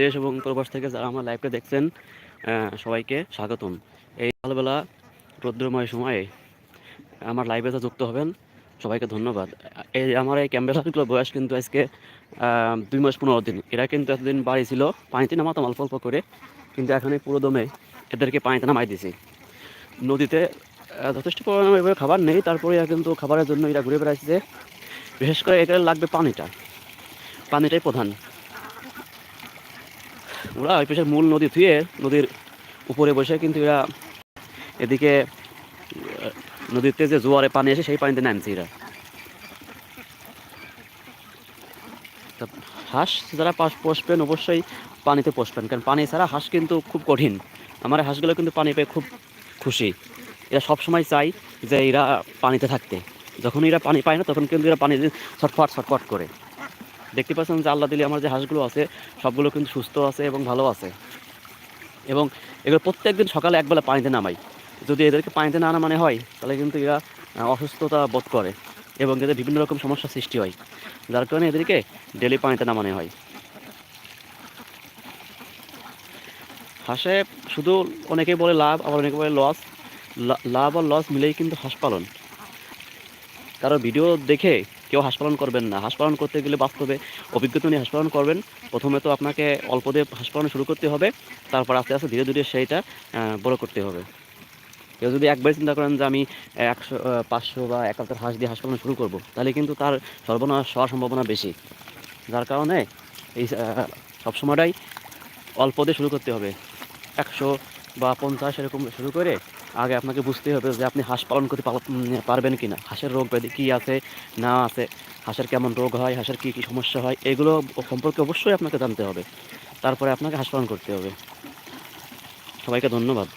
দেশ এবং প্রবাস থেকে যারা আমার লাইভটা দেখছেন সবাইকে স্বাগতম। এই সকালবেলা রৌদ্রময় সময়ে আমার লাইভে যা যুক্ত হবেন, সবাইকে ধন্যবাদ। এই আমার এই ক্যাম্বেলাগুলোর বয়স কিন্তু আজকে দুই মাস পনেরো দিন। এরা কিন্তু এতদিন বাড়ি ছিল, পানিতে নামাতাম অল্প অল্প করে, কিন্তু এখন এই পুরো দমে এদেরকে পানিতে নামাই দিছি। নদীতে যথেষ্ট পরিমাণে এভাবে খাবার নেই, তারপরে কিন্তু খাবারের জন্য এরা ঘুরে বেড়াচ্ছে বিশেষ করে এখানে লাগবে পানিটা। পানিটাই প্রধান। ওরা ওই পাশে মূল নদী থুয়ে নদীর উপরে বসে কিন্তু এরা এদিকে নদীতে যে জোয়ারে পানি আসে সেই পানিতে নামছে এরা। হাঁস যারা পোষবেন অবশ্যই পানিতে পোষবেন, কারণ পানি ছাড়া হাঁস কিন্তু খুব কঠিন। আমার হাঁসগুলো কিন্তু পানি পেয়ে খুব খুশি। এরা সবসময় চাই যে এরা পানিতে থাকতে। যখন এরা পানি পায় না, তখন কিন্তু এরা পানি ছটফট ছটফট করে। দেখতে পাচ্ছেন যে আল্লাহ দিলে আমার যে হাঁসগুলো আছে, সবগুলো কিন্তু সুস্থ আছে এবং ভালো আছে। এবং এগুলো প্রত্যেক দিন সকালে একবেলা পানিতে নামাই। যদি এদেরকে পানিতে না নামানো হয়, তাহলে কিন্তু এরা অসুস্থতা বোধ করে এবং এদের বিভিন্ন রকম সমস্যার সৃষ্টি হয়, যার কারণে এদেরকে ডেলি পানিতে নামানো হয়। হাঁসে শুধু অনেকেই বলে লাভ, আবার অনেকে বলে লস লাভ আর লস মিলেই কিন্তু হাঁস পালন। কারও ভিডিও দেখে কেউ হাঁস পালন করবেন না। হাঁস পালন করতে গেলে বাস্তবে অভিজ্ঞতা নিয়ে হাঁস পালন করবেন। প্রথমে তো আপনাকে অল্প দিয়ে হাঁস পালন শুরু করতে হবে। তারপর আস্তে আস্তে ধীরে ধীরে সেইটা বড় করতে হবে। কেউ যদি একবার চিন্তা করেন যে আমি একশো পাঁচশো বা এক হাজার হাঁস দিয়ে হাঁস পালন শুরু করব, তাহলে কিন্তু তার সর্বনাশ হওয়ার সম্ভাবনা বেশি। যার কারণে এই সবসময়টাই অল্প দিয়ে শুরু করতে হবে। একশো বা পঞ্চাশ এরকম শুরু করে আগে আপনাকে বুঝতে হবে যে আপনি হাঁস পালন করতে পারবেন কি না হাঁসের রোগ ব্যাধি কী আছে, না আছে, হাঁসের কেমন রোগ হয়, হাঁসের কী কী সমস্যা হয়, এগুলো সম্পর্কে অবশ্যই আপনাকে জানতে হবে। তারপরে আপনাকে হাঁস পালন করতে হবে। সবাইকে ধন্যবাদ।